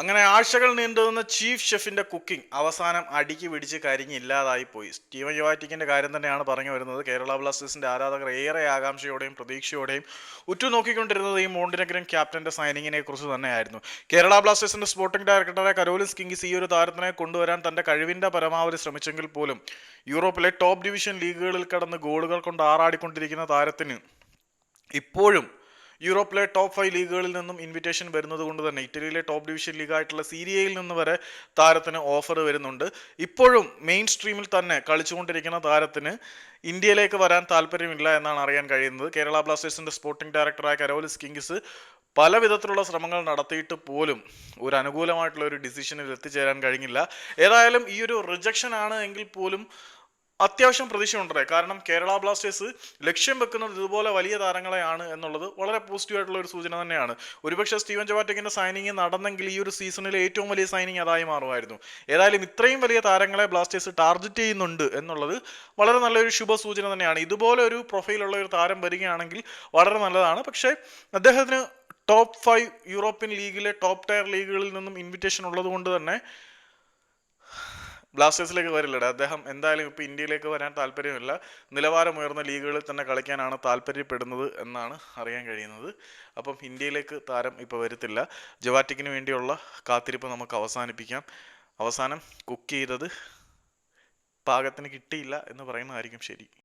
അങ്ങനെ ആഴ്ചകൾ നീണ്ടുനിന്ന ചീഫ് ഷെഫിന്റെ കുക്കിംഗ് അവസാനം അടിക്ക് പിടിച്ച് കരിഞ്ഞില്ലാതായി പോയി സ്റ്റീവൻ യുവാറ്റിക്കിന്റെ കാര്യം തന്നെയാണ് പറഞ്ഞു വരുന്നത്. കേരള ബ്ലാസ്റ്റേഴ്സിന്റെ ആരാധകർ ഏറെ ആകാംക്ഷയോടെയും പ്രതീക്ഷയോടെയും ഉറ്റുനോക്കിക്കൊണ്ടിരുന്നത് ഈ മോണ്ടിനഗ്രൻ ക്യാപ്റ്റന്റെ സൈനിങ്ങിനെ കുറിച്ച് തന്നെയായിരുന്നു. കേരള ബ്ലാസ്റ്റേഴ്സിന്റെ സ്പോർട്ടിംഗ് ഡയറക്ടറായ കരോലിൻസ് കിങ്സ് ഈ ഒരു താരത്തിനെ കൊണ്ടുവരാൻ തന്റെ കഴിവിന്റെ പരമാവധി ശ്രമിച്ചെങ്കിൽ പോലും യൂറോപ്പിലെ ടോപ്പ് ഡിവിഷൻ ലീഗുകളിൽ കടന്ന് ഗോളുകൾ കൊണ്ട് ആറാടിക്കൊണ്ടിരിക്കുന്ന താരത്തിന് ഇപ്പോഴും യൂറോപ്പിലെ ടോപ്പ് ഫൈവ് ലീഗുകളിൽ നിന്നും ഇൻവിറ്റേഷൻ വരുന്നത് കൊണ്ട് തന്നെ ഇറ്റലിയിലെ ടോപ്പ് ഡിവിഷൻ ലീഗായിട്ടുള്ള സീരിയയിൽ നിന്ന് വരെ താരത്തിന് ഓഫർ വരുന്നുണ്ട്. ഇപ്പോഴും മെയിൻ സ്ട്രീമിൽ തന്നെ കളിച്ചുകൊണ്ടിരിക്കുന്ന താരത്തിന് ഇന്ത്യയിലേക്ക് വരാൻ താല്പര്യമില്ല എന്നാണ് അറിയാൻ കഴിയുന്നത്. കേരള ബ്ലാസ്റ്റേഴ്സിന്റെ സ്പോർട്ടിംഗ് ഡയറക്ടറായ കരോലിസ് കിങ്സ് പല വിധത്തിലുള്ള ശ്രമങ്ങൾ നടത്തിയിട്ട് പോലും ഒരു അനുകൂലമായിട്ടുള്ള ഒരു ഡിസിഷനിൽ എത്തിച്ചേരാൻ കഴിഞ്ഞില്ല. ഏതായാലും ഈ ഒരു റിജക്ഷൻ ആണ് എങ്കിൽ പോലും അത്യാവശ്യം പ്രതീക്ഷയുണ്ടേ കാരണം കേരള ബ്ലാസ്റ്റേഴ്സ് ലക്ഷ്യം വെക്കുന്നത് ഇതുപോലെ വലിയ താരങ്ങളെയാണ് എന്നുള്ളത് വളരെ പോസിറ്റീവായിട്ടുള്ള ഒരു സൂചന തന്നെയാണ്. ഒരുപക്ഷെ സ്റ്റീവൻ ജവാറ്റക്കിന്റെ സൈനിങ് നടന്നെങ്കിൽ ഈ ഒരു സീസണിലെ ഏറ്റവും വലിയ സൈനിങ് അതായി മാറുമായിരുന്നു. ഏതായാലും ഇത്രയും വലിയ താരങ്ങളെ ബ്ലാസ്റ്റേഴ്സ് ടാർഗറ്റ് ചെയ്യുന്നുണ്ട് എന്നുള്ളത് വളരെ നല്ലൊരു ശുഭ സൂചന തന്നെയാണ്. ഇതുപോലെ ഒരു പ്രൊഫൈലുള്ള ഒരു താരം വരികയാണെങ്കിൽ വളരെ നല്ലതാണ്. പക്ഷേ അദ്ദേഹത്തിന് ടോപ്പ് ഫൈവ് യൂറോപ്യൻ ലീഗിലെ ടോപ്പ് ടയർ ലീഗുകളിൽ നിന്നും ഇൻവിറ്റേഷൻ ഉള്ളത് കൊണ്ട് തന്നെ ബ്ലാസ്റ്റേഴ്സിലേക്ക് വരില്ലട. അദ്ദേഹം എന്തായാലും ഇപ്പോൾ ഇന്ത്യയിലേക്ക് വരാൻ താല്പര്യമില്ല. നിലവാരമുയർന്ന ലീഗുകളിൽ തന്നെ കളിക്കാനാണ് താല്പര്യപ്പെടുന്നത് എന്നാണ് അറിയാൻ കഴിയുന്നത്. അപ്പം ഇന്ത്യയിലേക്ക് താരം ഇപ്പോൾ വരത്തില്ല. ജവാറ്റിക്കിന് വേണ്ടിയുള്ള കാത്തിരിപ്പ് നമുക്ക് അവസാനിപ്പിക്കാം. അവസാനം കുക്ക് ചെയ്തത് പാകത്തിന് കിട്ടിയില്ല എന്ന് പറയുന്നതായിരിക്കും ശരി.